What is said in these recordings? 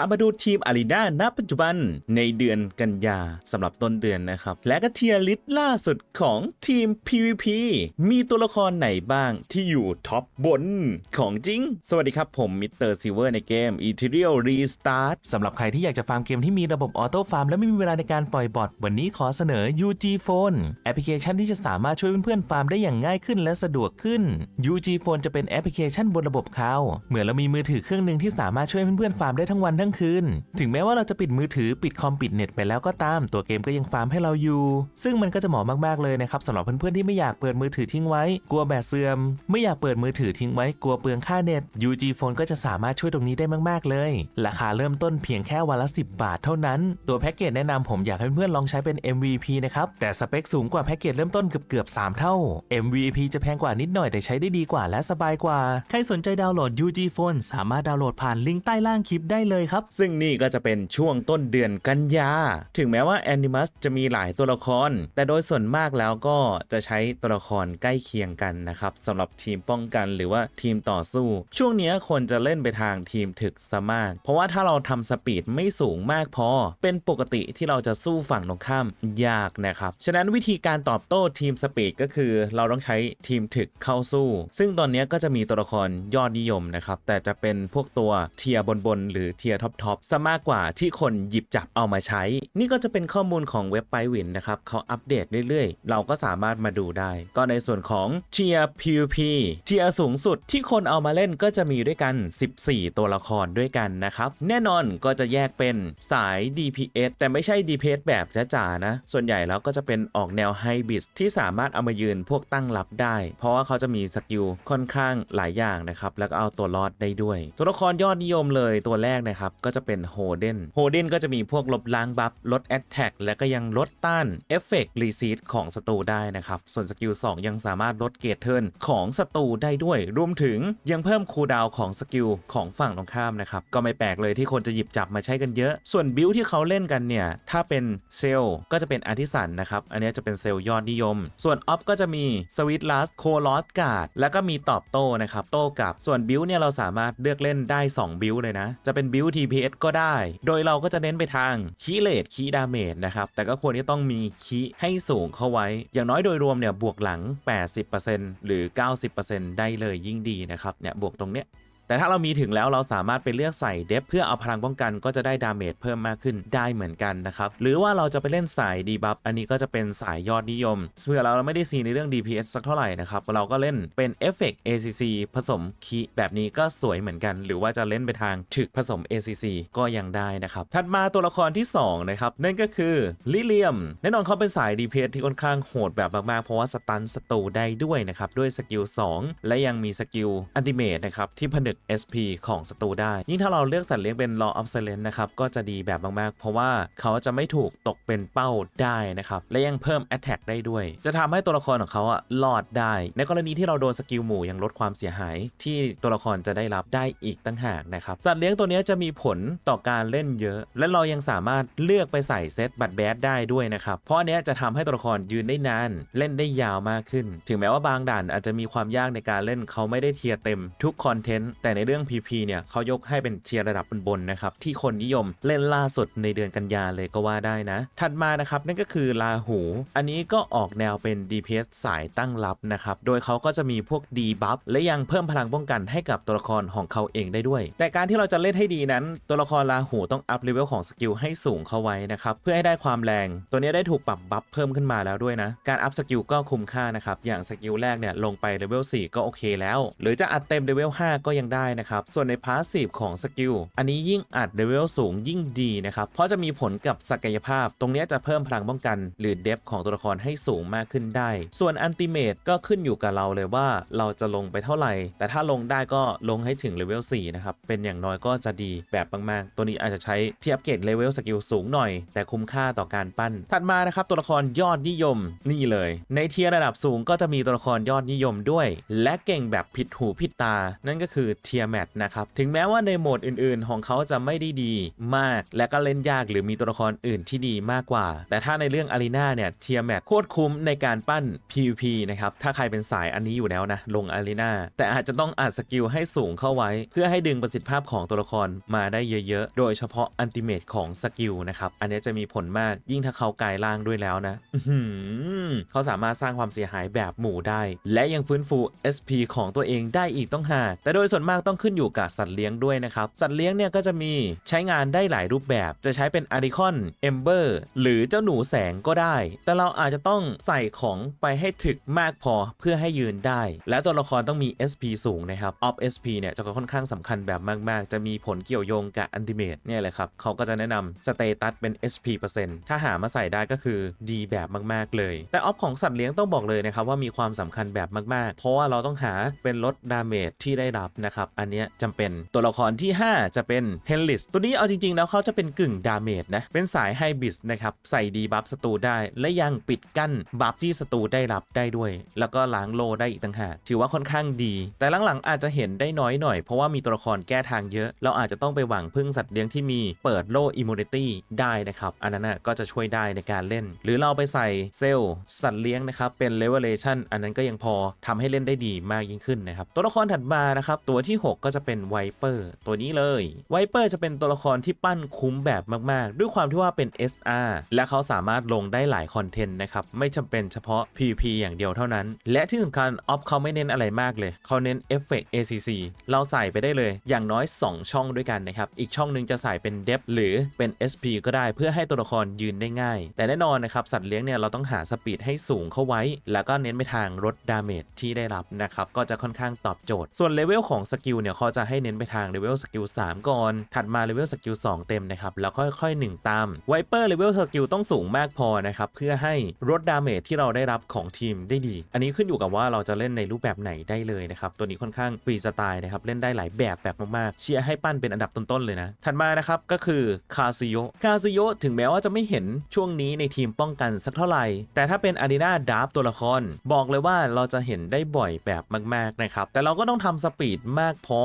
พามาดูทีมอารีนาณปัจจุบันในเดือนกันยาสำหรับต้นเดือนนะครับ และก็เทียร์ลิสล่าสุดของทีม PVP มีตัวละครไหนบ้างที่อยู่ท็อปบนของจริง สวัสดีครับผมมิสเตอร์ซิเวอร์ในเกม e t e r i a l Restart สำหรับใครที่อยากจะฟาร์มเกมที่มีระบบออโต้ฟาร์มและไม่มีเวลาในการปล่อยบอทวันนี้ขอเสนอ UG Phone แอปพลิเคชันที่จะสามารถช่วยเพื่อนๆฟาร์มได้อย่างง่ายขึ้นและสะดวกขึ้น UG Phone จะเป็นแอปพลิเคชันบนระบบเขาเหมือนเรามีมือถือเครื่องหนึ่งที่สามารถช่วยเพื่อนๆฟาร์มได้ทั้งวันทั้งคืน ถึงแม้ว่าเราจะปิดมือถือปิดคอมปิดเน็ตไปแล้วก็ตาม ตัวเกมก็ยังฟาร์มให้เราอยู่ ซึ่งมันก็จะเหมาะมากๆเลยนะครับสำหรับเพื่อนๆที่ไม่อยากเปิดมือถือทิ้งไว้ กลัวแบตเสื่อม ไม่อยากเปิดมือถือทิ้งไว้กลัวเปลืองค่าเน็ต UG Phone ก็จะสามารถช่วยตรงนี้ได้มากๆเลย ราคาเริ่มต้นเพียงแค่วันละ 10 บาทเท่านั้น ตัวแพ็กเกจแนะนำผมอยากให้เพื่อนๆลองใช้เป็น MVP นะครับแต่สเปคสูงกว่าแพ็กเกจเริ่มต้นเกือบเกือบ3เท่า MVP จะแพงกว่านิดหน่อยแต่ใช้ได้ดีกว่าและสบายกว่า ใครสนใจดาวน์โหลด UG Phone สามารถดาวน์โหลดผ่านลิงก์ใต้ล่างคลิปได้เลยครับซึ่งนี่ก็จะเป็นช่วงต้นเดือนกันยา ถึงแม้ว่า Animus จะมีหลายตัวละคร แต่โดยส่วนมากแล้วก็จะใช้ตัวละครใกล้เคียงกันนะครับสำหรับทีมป้องกันหรือว่าทีมต่อสู้ ช่วงนี้คนจะเล่นไปทางทีมถึกซะมาก เพราะว่าถ้าเราทำสปีดไม่สูงมากพอ เป็นปกติที่เราจะสู้ฝั่งตรงข้ามยากนะครับ ฉะนั้นวิธีการตอบโต้ทีมสปีดก็คือ เราต้องใช้ทีมถึกเข้าสู้ ซึ่งตอนนี้ก็จะมีตัวละครยอดนิยมนะครับแต่จะเป็นพวกตัวเทียบนบนๆหรือเทียท็อปท็อปซะมากกว่าที่คนหยิบจับเอามาใช้ นี่ก็จะเป็นข้อมูลของเว็บไปวินนะครับเขาอัปเดตเรื่อยๆ เราก็สามารถมาดูได้ ก็ในส่วนของเทียร์ PVP เทียร์สูงสุดที่คนเอามาเล่นก็จะมีด้วยกัน 14 ตัวละครด้วยกันนะครับ แน่นอนก็จะแยกเป็นสาย DPS แต่ไม่ใช่ DPS แบบจ๋าๆนะ ส่วนใหญ่แล้วก็จะเป็นออกแนวไฮบิสที่สามารถเอามายืนพวกตั้งรับได้ เพราะว่าเขาจะมีสกิลค่อนข้างหลายอย่างนะครับแล้วก็เอาตัวรอดได้ด้วย ตัวละครยอดนิยมเลยตัวแรกนะครับก็จะเป็นโฮเดนโฮเดนก็จะมีพวกลบล้างบัฟลดแอตแทกและก็ยังลดต้านเอฟเฟกต์รีซีดของศัตรูได้นะครับ ส่วนสกิล2 ยังสามารถลดเกรดเทิร์นของศัตรูได้ด้วย รวมถึงยังเพิ่มคูลดาวของสกิลของฝั่งตรงข้ามนะครับ ก็ไม่แปลกเลยที่คนจะหยิบจับมาใช้กันเยอะ ส่วนบิลที่เขาเล่นกันเนี่ย ถ้าเป็นเซลก็จะเป็นอาร์ติสันนะครับ อันนี้จะเป็นเซลยอดนิยม ส่วนออฟก็จะมีสวิตลัสโคลอสการ์ดแล้วก็มีตอบโต้นะครับ โต้กลับ ส่วนบิลเนี่ยเราสามารถเลือกเล่นได้ 2 บิลเลยนะ จะเป็นบิล TPS ก็ได้ โดยเราก็จะเน้นไปทางคีเลดคีดาเมจนะครับ แต่ก็ควรที่ต้องมีคีให้สูงเข้าไว้ อย่างน้อยโดยรวมเนี่ยบวกหลัง 80%หรือ 90%ได้เลยยิ่งดีนะครับเนี่ยบวกตรงเนี้ย แต่ถ้าเรามีถึงแล้วเราสามารถไปเลือกใส่เดฟเพื่อเอาพลังป้องกันก็จะได้ดาเมจเพิ่มมากขึ้นได้เหมือนกันนะครับหรือว่าเราจะไปเล่นสายดีบัฟอันนี้ก็จะเป็นสายยอดนิยมเพื่อเราไม่ได้ซีในเรื่อง DPS สักเท่าไหร่นะครับเราก็เล่นเป็นเอฟเฟกต์ ACC ผสมคีแบบนี้ก็สวยเหมือนกัน หรือว่าจะเล่นไปทางถึกผสม ACC ก็ยังได้นะครับถัดมาตัวละครที่2นะครับนั่นก็คือลิเลียมแน่นอนเขาเป็นสาย DPS ที่ค่อนข้างโหดแบบมากๆเพราะว่าสตันศัตรูได้ด้วยนะครับด้วยสกิล2และยังมีสกิลอันติเมตนะครับที่ผนึก SP ของศัตรูได้ ยิ่งถ้าเราเลือกสัตว์เลี้ยงเป็น Law of Silence นะครับก็จะดีแบบมากๆ เพราะว่าเขาจะไม่ถูกตกเป็นเป้าได้นะครับ และยังเพิ่ม Attack ได้ด้วย จะทำให้ตัวละครของเขาอะรอดได้ ในกรณีที่เราโดนสกิลหมู่ยังลดความเสียหาย ที่ตัวละครจะได้รับได้อีกตั้งหากนะครับสัตว์เลี้ยงตัวนี้จะมีผลต่อการเล่นเยอะ และเรายังสามารถเลือกไปใส่เซตบัตรแบดได้ด้วยนะครับเพราะอันเนี้ยจะทำให้ตัวละครยืนได้นาน เล่นได้ยาวมากขึ้น ถึงแม้ว่าบางด่านอาจจะมีความยากในการเล่นเขาไม่ได้เทียร์เต็มทุกคอนเทนต์แแต่ในเรื่อง PP เนี่ยเขายกให้เป็นเทียร์ระดับบนๆนะครับที่คนนิยมเล่นล่าสุดในเดือนกันยาเลยก็ว่าได้นะ ถัดมานะครับนั่นก็คือลาหู อันนี้ก็ออกแนวเป็น DPS สายตั้งรับนะครับโดยเขาก็จะมีพวกดีบัฟและยังเพิ่มพลังป้องกันให้กับตัวละครของเขาเองได้ด้วย แต่การที่เราจะเล่นให้ดีนั้น ตัวละครลาหูต้องอัพเลเวลของสกิลให้สูงเข้าไว้นะครับเพื่อให้ได้ความแรง ตัวนี้ได้ถูกปรับบัฟเพิ่มขึ้นมาแล้วด้วยนะการอัพสกิลก็คุ้มค่านะครับอย่างสกิลแรกเนี่ยลงไปเลเวล4ก็โอเคแล้ว หรือจะอัดเต็มเลเวล5ก็ยังได้นะครับ ส่วนในพาสซีฟของสกิลอันนี้ยิ่งอัดเลเวลสูงยิ่งดีนะครับ เพราะจะมีผลกับศักยภาพ ตรงนี้จะเพิ่มพลังป้องกัน หรือเดฟของตัวละครให้สูงมากขึ้นได้ ส่วนอันติเมตก็ขึ้นอยู่กับเราเลยว่าเราจะลงไปเท่าไหร่ แต่ถ้าลงได้ก็ลงให้ถึงเลเวล4นะครับ เป็นอย่างน้อยก็จะดีแบบมากๆ ตัวนี้อาจจะใช้ที่อัปเกรดเลเวลสกิลสูงหน่อย แต่คุ้มค่าต่อการปั้น ถัดมานะครับตัวละครยอดนิยมนี่เลย ในเทียร์ระดับสูงก็จะมีตัวละครยอดนิยมด้วย และเก่งแบบผิดหูผิดตา นั่นก็คือเทียแมทนะครับ ถึงแม้ว่าในโหมดอื่นๆ ของเขาจะไม่ได้ดีมาก และก็เล่นยากหรือมีตัวละครอื่นที่ดีมากกว่า แต่ถ้าในเรื่องอารีนาเนี่ยเทียแมทโคตรคุ้มในการปั้น PVP นะครับ ถ้าใครเป็นสายอันนี้อยู่แล้วนะ ลงอารีนาแต่อาจจะต้องอัดสกิลให้สูงเข้าไว้ เพื่อให้ดึงประสิทธิภาพของตัวละครมาได้เยอะๆ โดยเฉพาะอันติเมตของสกิลนะครับ อันนี้จะมีผลมากยิ่งถ้าเขากลายร่างด้วยแล้วนะอื้อหือเขาสามารถสร้างความเสียหายแบบหมู่ได้ และยังฟื้นฟู SP ของตัวเองได้อีกต้องหาแต่โดยส่วนมากต้องขึ้นอยู่กับสัตว์เลี้ยงด้วยนะครับ สัตว์เลี้ยงเนี่ยก็จะมีใช้งานได้หลายรูปแบบ จะใช้เป็นอาริคอนเอมเบอร์หรือเจ้าหนูแสงก็ได้ แต่เราอาจจะต้องใส่ของไปให้ถึกมากพอเพื่อให้ยืนได้ และตัวละครต้องมี SP สูงนะครับ Off SP เนี่ยจะค่อนข้างสำคัญแบบมาก ๆ จะมีผลเกี่ยวโยงกับอันติเมตเนี่ยเลยครับเขาก็จะแนะนำสเตตัสเป็น SP เปอร์เซ็นต์ถ้าหามาใส่ได้ก็คือดีแบบมาก ๆ เลย แต่ออฟของสัตว์เลี้ยงต้องบอกเลยนะครับว่ามีความสำคัญแบบมาก ๆ เพราะว่าเราต้องหาเป็นลดดาเมจที่ได้รับนะครับอันเนี้ยจำเป็นตัวละครที่ 5 จะเป็นเฮนลิสตัวนี้เอาจริง ๆ แล้วเขาจะเป็นกึ่งดาเมจนะ เป็นสายไฮบิสนะครับ ใส่ดีบัฟศัตรูได้ และยังปิดกั้นบัฟที่ศัตรูได้รับได้ด้วย แล้วก็ล้างโลได้อีกต่างหากถือว่าค่อนข้างดี แต่หลังๆอาจจะเห็นได้น้อยหน่อยเพราะว่ามีตัวละครแก้ทางเยอะ เราอาจจะต้องไปหวังพึ่งสัตว์เลี้ยงที่มีเปิดโลอิมมูนิตี้ได้นะครับ อันนั้นก็จะช่วยได้ในการเล่น หรือเราไปใส่เซลล์สัตว์เลี้ยงนะครับเป็นเลเวลเลชันอันนั้นก็ยังพอทำให้เล่นได้ดีมากยิ่งขึ้นนะครับตัวละครถัดมานะครับตัวท6 ก็จะเป็นไวเปอร์ตัวนี้เลยไวเปอร์จะเป็นตัวละครที่ปั้นคุ้มแบบมาก ๆ ด้วยความที่ว่าเป็น SR และเขาสามารถลงได้หลายคอนเทนต์นะครับ ไม่จำเป็นเฉพาะ PVP อย่างเดียวเท่านั้น และที่สำคัญออฟเขาไม่เน้นอะไรมากเลย เขาเน้นเอฟเฟกต์ ACC เราใส่ไปได้เลยอย่างน้อย 2 ช่องด้วยกันนะครับ อีกช่องหนึงจะใส่เป็น Depth หรือเป็น SP ก็ได้เพื่อให้ตัวละครยืนได้ง่าย แต่แน่นอนนะครับ สัตว์เลี้ยงเนี่ยเราต้องหาสปีดให้สูงเข้าไว้ แล้วก็เน้นไปทางลดดาเมจที่ได้รับนะครับก็จะค่อนข้างตอบโจทย์ ส่วนเลเวลของสกิลเนี่ยเขาจะให้เน้นไปทางเลเวลสกิล3ก่อน ถัดมาเลเวลสกิล2เต็มนะครับ แล้วค่อย ๆ 1 ตามไวเปอร์เลเวลสกิลต้องสูงมากพอนะครับ เพื่อให้ลดดาเมจที่เราได้รับของทีมได้ดี อันนี้ขึ้นอยู่กับว่าเราจะเล่นในรูปแบบไหนได้เลยนะครับ ตัวนี้ค่อนข้างฟรีสไตล์นะครับ เล่นได้หลายแบบแบบมากๆ เชียร์ให้ปั้นเป็นอันดับต้นๆเลยนะ ถัดมานะครับก็คือคาซิโยคาซิโยถึงแม้ว่าจะไม่เห็นช่วงนี้ในทีมป้องกันสักเท่าไหร่ แต่ถ้าเป็นอารีนาดาร์ฟตัวละคร บอกเลยว่าเราจะเห็นได้บ่อยแบบมากๆนะครับแต่เราก็ต้องทำสปีดมากพอ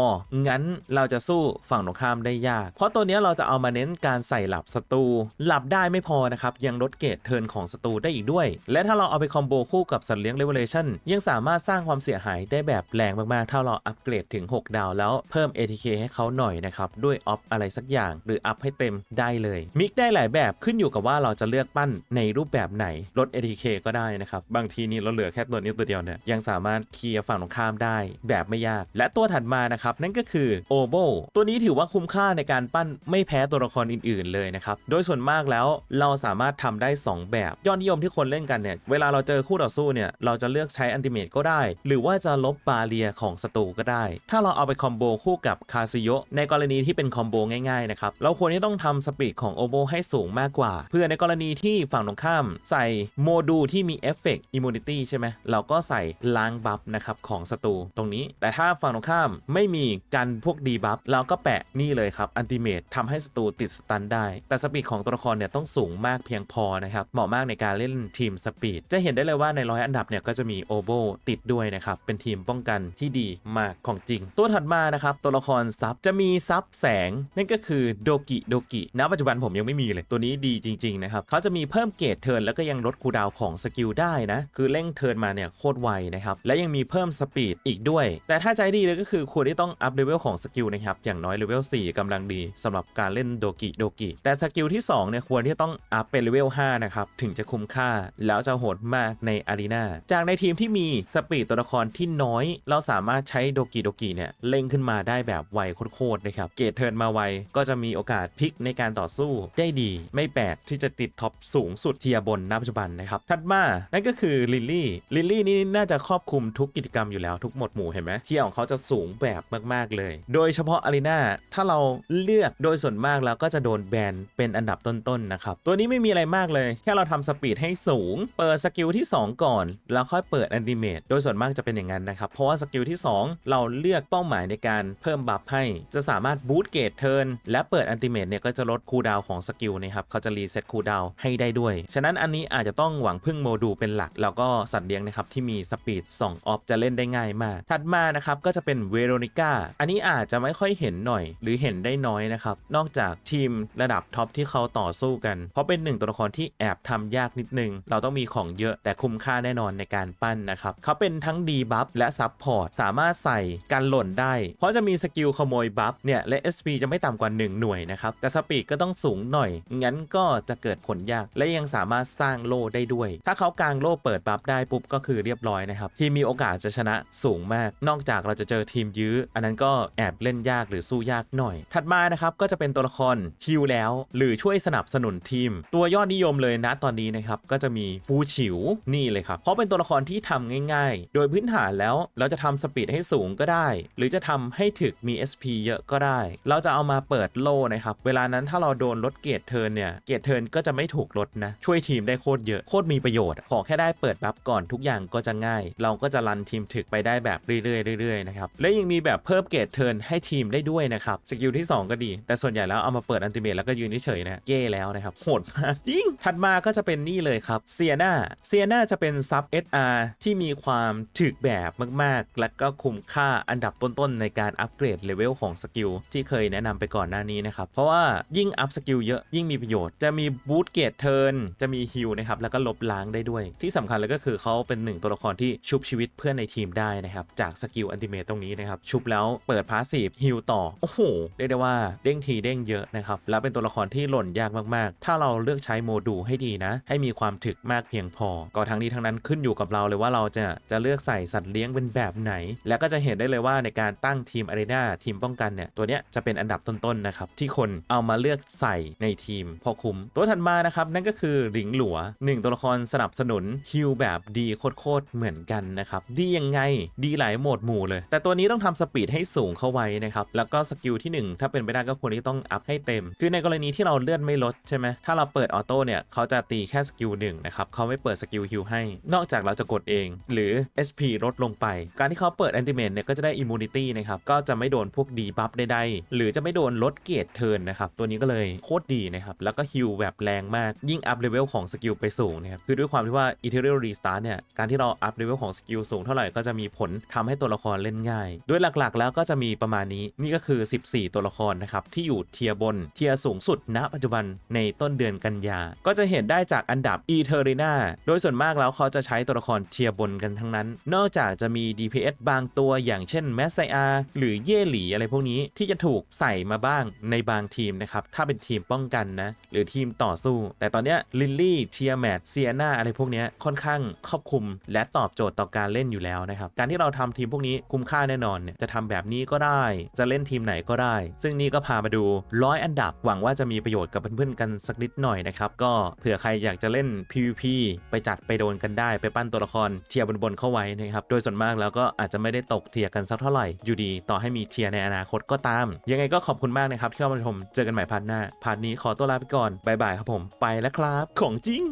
งั้นเราจะสู้ฝั่งตรงข้ามได้ยาก เพราะตัวนี้เราจะเอามาเน้นการใส่หลับศัตรูหลับได้ไม่พอนะครับยังลดเกรดเทินของศัตรูได้อีกด้วย และถ้าเราเอาไปคอมโบคู่กับสัตว์เลี้ยงเลเวลเลชันยังสามารถสร้างความเสียหายได้แบบแรงมากๆถ้าเราอัปเกรดถึง 6 ดาวแล้วเพิ่ม ATK ให้เขาหน่อยนะครับด้วยออฟอะไรสักอย่าง หรืออัพให้เต็มได้เลยมิกได้หลายแบบขึ้นอยู่กับว่าเราจะเลือกปั้นในรูปแบบไหนลด ATK ก็ได้นะครับบางทีนี่เราเหลือแค่ตัวนี้ตัวเดียวเนี่ยยังสามารถเคลียร์ฝั่งตรงข้ามได้แบบไม่ยาก และตัวถัดมานะครับนั่นก็คือโอโบตัวนี้ถือว่าคุ้มค่าในการปั้นไม่แพ้ตัวละครอื่น ๆ เลยนะครับโดยส่วนมากแล้วเราสามารถทำได้ 2 แบบ ยอดนิยมที่คนเล่นกันเนี่ยเวลาเราเจอคู่ต่อสู้เนี่ยเราจะเลือกใช้อันติเมตก็ได้ หรือว่าจะลบบาเรียของศัตรูก็ได้ ถ้าเราเอาไปคอมโบคู่กับคาซิโยในกรณีที่เป็นคอมโบง่ายๆนะครับเราควรที่ต้องทำสปีดของโอโบให้สูงมากกว่า เพื่อในกรณีที่ฝั่งตรงข้ามใส่โมดูลที่มีเอฟเฟกต์อิมมูนิตี้ใช่ไหมเราก็ใส่ล้างบัฟนะครับของศัตรูตรงนี้ แต่ถ้าฝั่งตรงข้ามไม่มีกันพวกดีบัฟเราก็แปะนี่เลยครับอันติเมตทำให้ศัตรูติดสตันได้ แต่สปีดของตัวละครเนี่ยต้องสูงมากเพียงพอนะครับเหมาะมากในการเล่นทีมสปีดจะเห็นได้เลยว่าในร้อยอันดับเนี่ยก็จะมีโอโบติดด้วยนะครับเป็นทีมป้องกันที่ดีมากของจริง ตัวถัดมานะครับตัวละครซับจะมีซับแสงนั่นก็คือโดกิโดกิณปัจจุบันผมยังไม่มีเลยตัวนี้ดีจริงๆนะครับเขาจะมีเพิ่มเกรดเทิร์นแล้วก็ยังลดคูดาวของสกิลได้นะคือเร่งเทิร์นมาเนี่ยโคตรไวนะครับและยังมีเพิ่มสปีดอีกด้วย แต่ถ้าใจดีเลยก็คือควรที่ต้องอัพเลเวลของสกิลนะครับอย่างน้อยเลเวล4กำลังดีสำหรับการเล่นโดกิโดกิแต่สกิลที่2เนี่ยควรที่ต้องอัพเป็นเลเวล5นะครับถึงจะคุ้มค่าแล้วจะโหดมากในอารีนาจากในทีมที่มีสปีดตัวละครที่น้อย เราสามารถใช้โดกิโดกิเนี่ยเล่งขึ้นมาได้แบบไวโคตรๆนะครับเกรดเทิร์นมาไวก็จะมีโอกาสพลิกในการต่อสู้ได้ดี ไม่แปลกที่จะติดท็อปสูงสุดเทียบนณปัจจุบันนะครับถัดมา นั่นก็คือลิลลี่ลิลลี่นี่น่าจะครอบคลุมทุกกิจกรรมอยู่แล้วทุกหมวดหมู่เห็นไหมเทียของเขาจะสูงแบบมากๆเลย โดยเฉพาะอารีนาถ้าเราเลือกโดยส่วนมากแล้วก็จะโดนแบนเป็นอันดับต้นๆนะครับ ตัวนี้ไม่มีอะไรมากเลย แค่เราทำสปีดให้สูง เปิดสกิลที่ 2 ก่อน แล้วค่อยเปิดแอนติเมตโดยส่วนมากจะเป็นอย่างนั้นนะครับ เพราะว่าสกิลที่ 2 เราเลือกเป้าหมายในการเพิ่มบัฟให้ จะสามารถบูตเกตเทิร์นและเปิดแอนติเมตเนี่ยก็จะลดคูดาวของสกิลนะครับเขาจะรีเซ็ตคูดาวให้ได้ด้วย ฉะนั้นอันนี้อาจจะต้องหวังพึ่งโมดูลเป็นหลัก แล้วก็สัตว์เลี้ยงนะครับที่มีสปีด2ออฟจะเล่นได้ง่ายมาก ถัดมานะครับก็จะเป็นเวโรนิก้าอันนี้อาจจะไม่ค่อยเห็นหน่อย หรือเห็นได้น้อยนะครับ นอกจากทีมระดับท็อปที่เขาต่อสู้กัน เพราะเป็นหนึ่งตัวละครที่แอบทำยากนิดนึง เราต้องมีของเยอะแต่คุ้มค่าแน่นอนในการปั้นนะครับเขาเป็นทั้งดีบัฟและซับพอร์ตสามารถใส่กันหล่นได้ เพราะจะมีสกิลขโมยบัฟเนี่ยและ SP จะไม่ต่ำกว่า 1 หน่วยนะครับ แต่สปีดก็ต้องสูงหน่อย งั้นก็จะเกิดผลยาก และยังสามารถสร้างโล่ได้ด้วย ถ้าเขากางโล่เปิดบัฟได้ปุ๊บก็คือเรียบร้อยนะครับ ทีมมีโอกาสจะชนะสูงมาก นอกจากเราจะเจอทีมยื้อ อันนั้นก็แอบเล่นยากหรือสู้ยากหน่อย ถัดมานะครับก็จะเป็นตัวละครฮิลแล้ว หรือช่วยสนับสนุนทีม ตัวยอดนิยมเลยนะตอนนี้นะครับก็จะมีฟูฉิวนี่เลยครับเพราะเป็นตัวละครที่ทำง่าย ๆ โดยพื้นฐานแล้วเราจะทำสปีดให้สูงก็ได้ หรือจะทำให้ถึกมี SP เยอะก็ได้ เราจะเอามาเปิดโล่นะครับเวลานั้นถ้าเราโดนลดเกรดเทินเนี่ยเกรดเทินก็จะไม่ถูกลดนะช่วยทีมได้โคตรเยอะโคตรมีประโยชน์ ขอแค่ได้เปิดบัฟก่อนทุกอย่างก็จะง่าย เราก็จะรันทีมถึกไปได้แบบเรื่อยๆเรื่อยๆนะครับและยังมีแบบเพิ่มเกรดเทิร์นให้ทีมได้ด้วยนะครับ สกิลที่ 2 ก็ดี แต่ส่วนใหญ่แล้วเอามาเปิดอันติเมตแล้วก็ยืนเฉยๆนะเก้แล้วนะครับโหดมากจริง ถัดมาก็จะเป็นนี่เลยครับเซียนาเซียนาจะเป็นซับ SR ที่มีความถึกแบบมากๆ และก็คุ้มค่าอันดับต้นๆในการอัปเกรดเลเวลของสกิลที่เคยแนะนำไปก่อนหน้านี้นะครับ เพราะว่ายิ่งอัพสกิลเยอะยิ่งมีประโยชน์ จะมีบูตเกตเทิร์นจะมีฮิลนะครับแล้วก็ลบล้างได้ด้วย ที่สำคัญเลยก็คือเขาเป็นหนึ่งตัวละครที่ชุบชีวิตเพื่อนในทีมได้นะครับจากสกิลอันติเมตตรงนี้นะครับชุบแล้วเปิดพาสซีฟฮิลต่อโอ้โหเรียกได้ว่าเด้งทีเด้งเยอะนะครับแล้วเป็นตัวละครที่หล่นยากมากๆ ถ้าเราเลือกใช้โมดูลให้ดีนะ ให้มีความถึกมากเพียงพอ ก็ทั้งนี้ทั้งนั้นขึ้นอยู่กับเราเลยว่าเราจะจะเลือกใส่สัตว์เลี้ยงเป็นแบบไหน แล้วก็จะเห็นได้เลยว่าในการตั้งทีมอารีนาทีมป้องกันเนี่ยตัวเนี้ยจะเป็นอันดับต้นๆนะครับที่คนเอามาเลือกใส่ในทีมพอคุ้มตัวถัดมานะครับนั่นก็คือหลิงหลัวหนึ่งตัวละครสนับสนุนฮิลแบบดีโคตรๆเหมือนกันนะครับดียังไงดีหลายโหมดหมู่เลย แต่ตัวนี้ต้องทำสปีดให้สูงเข้าไว้นะครับ แล้วก็สกิลที่หนึ่งถ้าเป็นไปได้ก็ควรที่ต้องอัพให้เต็ม คือในกรณีที่เราเลื่อนไม่ลดใช่ไหมถ้าเราเปิดออโต้เนี่ยเขาจะตีแค่สกิลหนึ่งนะครับเขาไม่เปิดสกิลฮิลให้ นอกจากเราจะกดเอง หรือ SP ลดลงไป การที่เขาเปิดแอนติเมนเนี่ยก็จะได้อิมมูนิตี้นะครับก็จะไม่โดนพวกดีบัฟใดๆหรือจะไม่โดนลดเกรดเทิร์นนะครับตัวนี้ก็เลยโคตรดีนะครับแล้วก็ฮิลแบบแรงมากยิ่งอัพเลเวลของสกิลไปสูงนะครับคือด้วยความที่ว่า Ethereal Restart เนี่ยการที่เราอัพเลเวลของสกิลสูงเท่าไหร่ก็จะมีผลทำให้ตัวละครเล่นง่ายดวยหลักๆ แล้วก็จะมีประมาณนี้นี่ก็คือ 14 ตัวละครนะครับที่อยู่เทียบนเทียสูงสุดณปัจจุบันในต้นเดือนกันยา ก็จะเห็นได้จากอันดับ e t e r i n a โดยส่วนมากแล้วเขาจะใช้ตัวละครเทียบนกันทั้งนั้น นอกจากจะมี DPS บางตัวอย่างเช่นแมสไซอาหรือเย่หลีอะไรพวกนี้ที่จะถูกใส่มาบ้างในบางทีมนะครับถ้าเป็นทีมป้องกันนะหรือทีมต่อสู้ แต่ตอนนี้ลินลี่เทียแมทเซียนาอะไรพวกนี้ค่อนข้างครอบคลุม และตอบโจทย์ต่อการเล่นอยู่แล้วนะครับการที่เราทำทีมพวกนี้คุ้มค่าแน่นอนเนี่ยจะทำแบบนี้ก็ได้ จะเล่นทีมไหนก็ได้ ซึ่งนี่ก็พามาดูร้อยอันดับหวังว่าจะมีประโยชน์กับเพื่อนๆกันสักนิดหน่อยนะครับก็เผื่อใครอยากจะเล่น PVP ไปจัดไปโดนกันได้ไปปั้นตัวละครเทียร์บนๆเข้าไว้นะครับโดยส่วนมากแล้วก็อาจจะไม่ได้ตกเทียกันสักเท่าไหร่อยู่ดี ต่อให้มีเทียในอนาคตก็ตาม ยังไงก็ขอบคุณมากนะครับที่เข้ามาชมเจอกันใหม่พาร์ทหน้าพาร์ทนี้ขอตัวลาไปก่อนบายบายครับผมไปแล้วครับ ของจริง